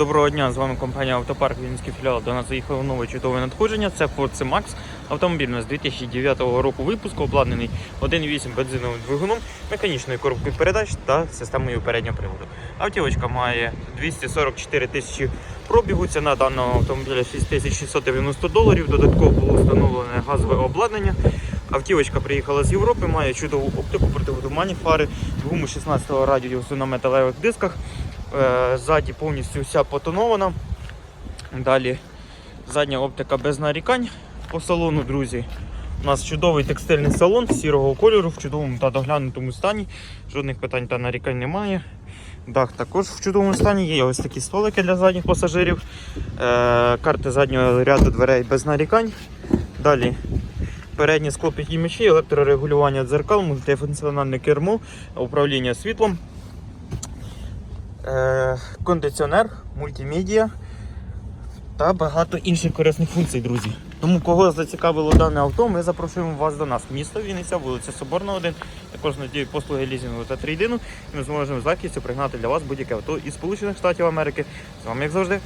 Доброго дня, з вами компанія Автопарк Вінницький філіал. До нас заїхало нове чудове надходження. Це Ford C-Max. Автомобіль у нас 2009 року випуску, обладнаний 1.8 бензиновим двигуном, механічною коробкою передач та системою переднього приводу. Автівочка має 244 тисячі пробігу. Ціна даного автомобіля 6690 доларів. Додатково було встановлене газове обладнання. Автівочка приїхала з Європи, має чудову оптику, противотуманні фари, гуму 16-го радіусу на металевих дисках. Е, Ззаді повністю вся потонована. Далі задня оптика без нарікань по салону, друзі. У нас чудовий текстильний салон сірого кольору в чудовому та доглянутому стані. Жодних питань та нарікань немає. Дах також в чудовому стані. Є ось такі столики для задніх пасажирів. Е, карти заднього ряду дверей без нарікань. Далі передні склопідіймачі, електрорегулювання дзеркал, мультифункціональне кермо, управління світлом кондиціонер, мультимедіа та багато інших корисних функцій, друзі. Тому кого зацікавило дане авто, ми запрошуємо вас до нас. Місто Вінниця, вулиця Соборна 1. Також надію послуги лізінгу та трейдину. Ми зможемо з легкістю пригнати для вас будь-яке авто із Сполучених Штатів Америки. З вами, як завжди,